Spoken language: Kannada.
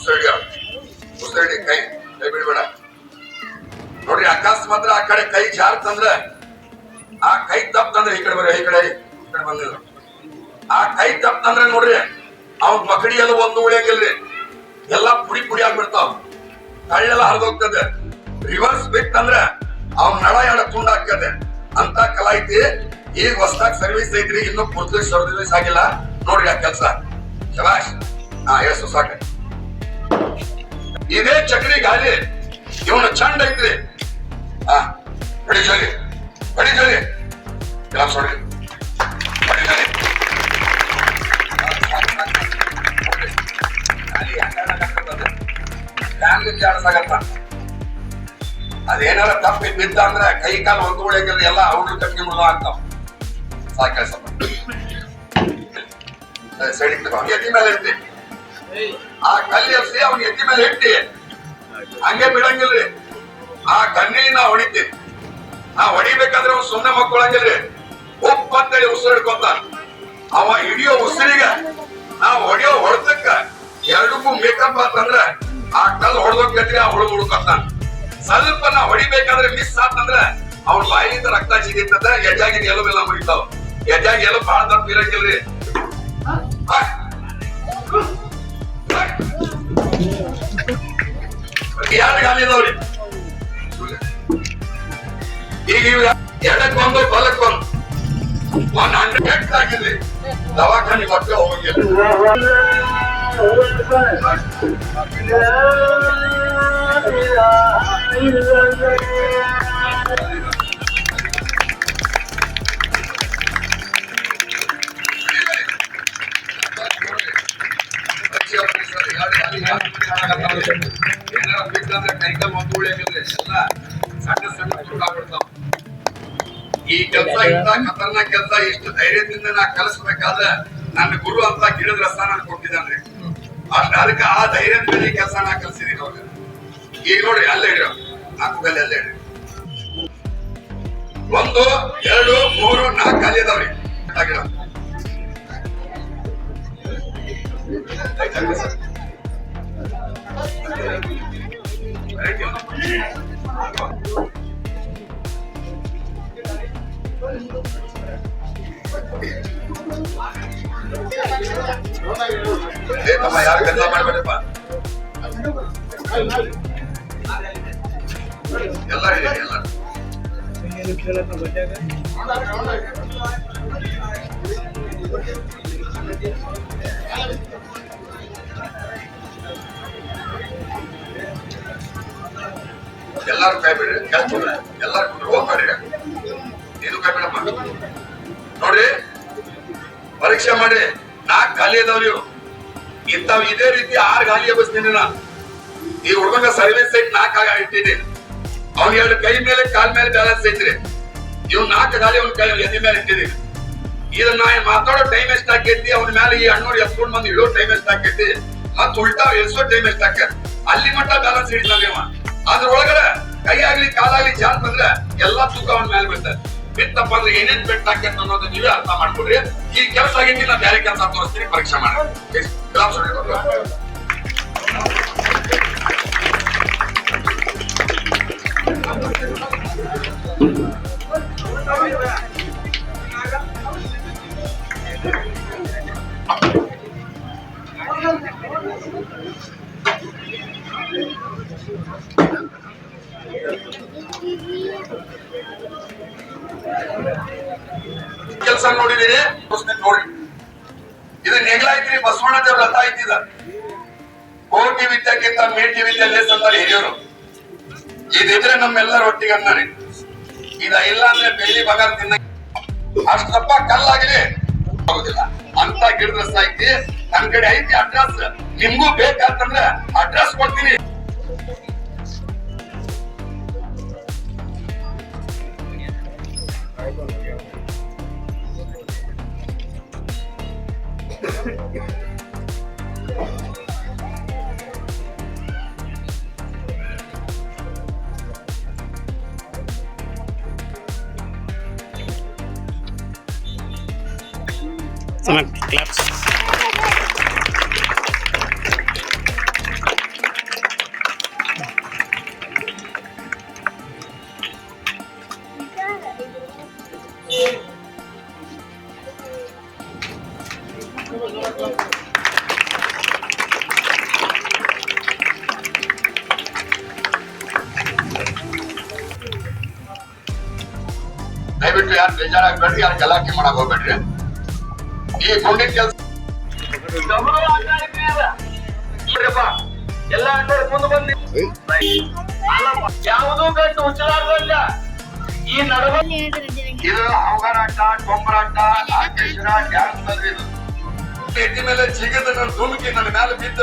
ಉಸಿರಿಡಿ ಉಸಿರಿಡಿ, ಕೈ ಕೈ ಬಿಡ್ಬೇಡ. ನೋಡ್ರಿ, ಅಕಸ್ಮಾತ್ ಆ ಕಡೆ ಕೈ ಜಾರ್ತಂದ್ರ ಆ ಕೈ ತಪ್ಪಂದ್ರೆ ಈ ಕಡೆ ಬರ್ರಿ, ಈ ಕಡೆ ಬಂದಿಲ್ಲ ಆ ಕೈ ತಪ್ಪಂದ್ರೆ ನೋಡ್ರಿ, ಅವ್ನ ಮಕಡಿ ಎಲ್ಲ ಒಂದು ಉಳಿಯಂಗಿಲ್ರಿ ಎಲ್ಲಾ ಪುಡಿ ಪುಡಿ ಆಗ್ಬಿಡ್ತಾವ. ಕಳ್ಳೆಲ್ಲ ಹರಿದೋಗ್ತದೆ. ರಿವರ್ಸ್ ಬಿತ್ತಂದ್ರೆ ಅವ್ನ ನಳ ಎಡ ತುಂಡ ಹಾಕದೆ ಅಂತ ಕಲಾ ಐತಿ ಈಗ ಹೊಸದಾಗ ಸರ್ವಿಸ್ ಐತ್ರಿ. ಇನ್ನು ಪೂರ್ತಿ ಸರ್ವಿಸ್ ಆಗಿಲ್ಲ ನೋಡ್ರಿ ಆ ಕೆಲಸ. ಶಬಾಶ್ ಹಾ ಎಷ್ಟು ಸಾಕ. ಇದೇ ಚಕ್ರಿ ಗಾಲಿ. ಇವನ ಚಂಡ್ ಐತ್ರಿ ಹಾ ಬಡಿ ಜೋಲಿ. ಬಡಿ ಜೋಲಿ. ಗ್ಲಾಸ್ ಹೊಡ್ರಿ ಬಡಿ ಜೋಲಿ. ಅದೇನಾರ ತಪ್ಪಿ ಬಿದ್ದ ಅಂದ್ರೆ ಕೈ ಕಾಲು ಉಳಿಯಂಗಿಲ್ಲ ಎಲ್ಲ ಅವ್ರು ಕಟ್ಟಿ ಮುಳ್ಳು ಆಗ್ತಾವ ಸಾಕ ಸೈಡಿಗೆ ಮೇಲೆ ಇಡ್ತಿ ಆ ಕಲ್ಲಿ ಎಸಿ ಅವ್ನ ಎತ್ತಿ ಮೇಲೆ ಇಟ್ಟಿ. ಹಂಗೆ ಬಿಡಂಗಿಲ್ರಿ. ಆ ಕಣ್ಣಿನ ನಾ ಹೊಡಿತೀನಿ. ನಾ ಹೊಡಿಬೇಕಾದ್ರೆ ಅವ್ನು ಸುಮ್ಮನೆ ಮಕ್ಕೊಳಂಗಿಲ್ರಿ. ಉಪ್ಪು ಅಂತೇಳಿ ಉಸಿರು ಅವ ಹಿಡಿಯೋ ಉಸಿರಿಗ ನಾ ಹೊಡಿಯೋ ಹೊಡೆದಕ್ಕ ಎರಡಕ್ಕೂ ಮೇಕಪ್ ಆತಂದ್ರ ಆ ಕಲ್ಲು ಹೊಡೆದೋಗ್ ಆ ಹುಡುಗ ಹುಡುಕತ್ತಾನ ಸ್ವಲ್ಪ ನಾ ಹೊಡಿಬೇಕಾದ್ರೆ ಮಿಸ್ ಆತಂದ್ರೆ ಅವ್ನ ಬಾಯಿಯಿಂದ ರಕ್ತ ಸಿಗಿರ್ತದ ಎಜ್ಜಾಗಿ ಎಲುಬೆಲ್ಲ ಮುಗಿತಾವ್ ಎಜ್ಜಾಗಿ ಎಲುಬು ಬಹಳ ದಪ್ಪ ಎರಡು ಗಾಲಿ ಇದಾವ್ರಿ ಈಗ ಇವ್ ಎಡಕ್ಕೊಂದು ಬಲಕ್ಕೊಂದು ಒಂದ್ ಹಂಡ್ರೆಡ್ ಆಗಿರ್ಲಿ ದವಾಖಾನೆ ಹೊಟ್ಟೆ ಹೋಗಿಲ್ಲ ಸಣ್ಣ ಸಣ್ಣ ಈ ಕೆಲಸ ಇಂತ ಖತರ್ನಾಕ್ ಕೆಲಸ, ಇಷ್ಟು ಧೈರ್ಯದಿಂದ ನಾ ಕಲಿಸ್ಬೇಕಾದ್ರೆ ನನ್ನ ಗುರು ಅಂತ ಗಿಡದ ಸ್ಥಾನ ನಾನು ಕೊಟ್ಟಿದ್ದಾನ್ರಿ ಅಷ್ಟ ಅದಕ್ಕೆ ಆ ಧೈರ್ಯದ ಮೇಲೆ ಕೆಲಸ ನಾ ಕಲ್ಸಿದೀನಿ ಅವಾಗ ಈಗ ನೋಡ್ರಿ, ಅಲ್ಲೇ ಇಡ್ರಿ ನಾಲ್ಕು ಅಲ್ಲೇ ಇಡ್ರಿ ಒಂದು, ಎರಡು, ಮೂರು, ನಾಲ್ಕು, ಅಲ್ಲಿ ಇದಾವ್ರಿ ಯಾರು ಕೆಲಸ ಮಾಡ್ಬೇಡಪ್ಪ ಎಲ್ಲ ಇದೆ ಎಲ್ಲ ಎಲ್ಲಾರು ಕೈ ಕೆಲಸ ಎಲ್ಲಾರು ಹೋಗ್ಬೇಡ್ರಿ ನೀನು ಕೈ ಬಿಡಮ್ಮ. ನೋಡ್ರಿ ಪರೀಕ್ಷೆ ಮಾಡಿ ನಾಲ್ಕು ಖಾಲಿ ಇದಾವ್ರಿ ನೀವು. ಇಂಥವ್ ಇದೇ ರೀತಿ ಆರು ಖಾಲಿ ಎಬ್ಬಿಸ್ತೀನಿ ನಾ ಈ ಹುಡುಗನ ಸರ್ವಿಸ್ ಸೈಟ್ ನಾಲ್ಕು ಆಗ ಇಟ್ಟಿದ್ದೀನಿ ಅವ್ನ ಎರಡು ಕೈ ಮೇಲೆ, ಕಾಲ್ ಮೇಲೆ ಬ್ಯಾಲೆನ್ಸ್ ಐತ್ರಿ. ಇವ್ ನಾಲ್ಕು ಖಾಲಿ ಅವ್ನ ಕೈ ಎದೆ ಮೇಲೆ ಇಟ್ಟಿದ್ದೀನಿ ಇದನ್ನ ನಾ ಮಾತಾಡೋ ಟೈಮ್ ಎಷ್ಟ್ ಆಕೈತಿ, ಅವ್ನ ಮೇಲೆ ಈ ಹಣ್ಣು ಎಸ್ಕೊಂಡ್ ಬಂದು ಇಳೋ ಟೈಮ್ ಎಷ್ಟ್ ಆಕೈತಿ. ಮತ್ ಉಲ್ಟಾ ಎಲ್ಸೋ ಟೈಮ್ ಎಷ್ಟ್ ಆಕ ಅಲ್ಲಿ ಮಟ್ಟ ಬ್ಯಾಲೆನ್ಸ್ ಹಿಡಿತಾನೆ ಅವ ಅದ್ರೊಳಗಡೆ ಕೈ ಆಗ್ಲಿ ಕಾಲಾಗ್ಲಿ ಜಾತ್ ಬಂದ್ರೆ ಎಲ್ಲಾ ತೂಕ ಅವನ ಮೇಲೆ ಬಿಡ್ತಾರೆ ಬಿತ್ತಪ್ಪ ಅಂದ್ರೆ ಏನೇನ್ ಬೆಟ್ಟ ಹಾಕ್ಯಂತ ಅನ್ನೋದು ನೀವೇ ಅರ್ಥ ಮಾಡ್ಕೊಡ್ರಿ ಈ ಕೆಲಸ ಆಗಿದ್ದಿಲ್ಲ, ಬೇರೆ ಕೆಲಸ ತೋರಿಸ್ತೀನಿ, ಪರೀಕ್ಷೆ ಮಾಡಿ. Thank ಹೊಡಿಬೇಕು. ಕೆಲಸ ನೋಡಿದೀನಿ ನೋಡಿ. ಇದು ನೆಗ್ಲಾಯ್ತ್ರಿ, ಬಸವಣ್ಣ ದೇವ್ರ ರಥ ಐತಿದ ಕೋಟಿ ವಿದ್ಯಕ್ಕಿಂತ ಮೇಟಿ ವಿದ್ಯೆ ಲೆಸ್ ಅಂತಾರೆ ಹಿರಿಯರು. ಇದಿದ್ರೆ ನಮ್ಮೆಲ್ಲರ ಒಟ್ಟಿಗೆ ಅಂದಾರೆ ಇದ ಇಲ್ಲ ಅಂದ್ರೆ ಬೆಳ್ಳಿ ಬಗಾರ್ ತಿನ್ನ ಅಷ್ಟಪ್ಪ ಕಲ್ಲಾಗಲಿ ಹೋಗುದಿಲ್ಲ ಅಂತ ಗಿಡದ ಐತಿ ನನ್ ಕಡೆ ಐತಿ ಅಡ್ರೆಸ್ ನಿಮ್ಗೂ ಬೇಕಾತಂದ್ರೆ ಅಡ್ರೆಸ್ ಕೊಡ್ತೀನಿ. Sana, claps. ಯಾರು ಬೇಜಾರಾಗ್ಬೇಡ್ರಿ ಯಾರು ಗಲಾಟೆ ಮಾಡಕ್ ಹೋಗ್ಬೇಡ್ರಿ. ಈ ಗುಂಡಿನ ಕೆಲಸ ಎಲ್ಲ ಮುಂದೆ ಬಂದಿ ಯಾವುದೂ ಗಂಟು ಉಚ್ಚಲಾಗಲ್ಲ ಈ ನಡುವ ಇದು ಅವಘರಾಟ ಟೊಂಬರಾಟ ಆರ್ಕೆಸ್ಟ್ರಾ ಡ್ಯಾನ್ಸ್ ಬಂದ್ರಿ ಇದು. ಮೇಲೆ ಜಿಗಿದ ನನ್ನ ಧುಮುಕಿ ನನ್ನ ಮೇಲೆ ಬಿದ್ದ.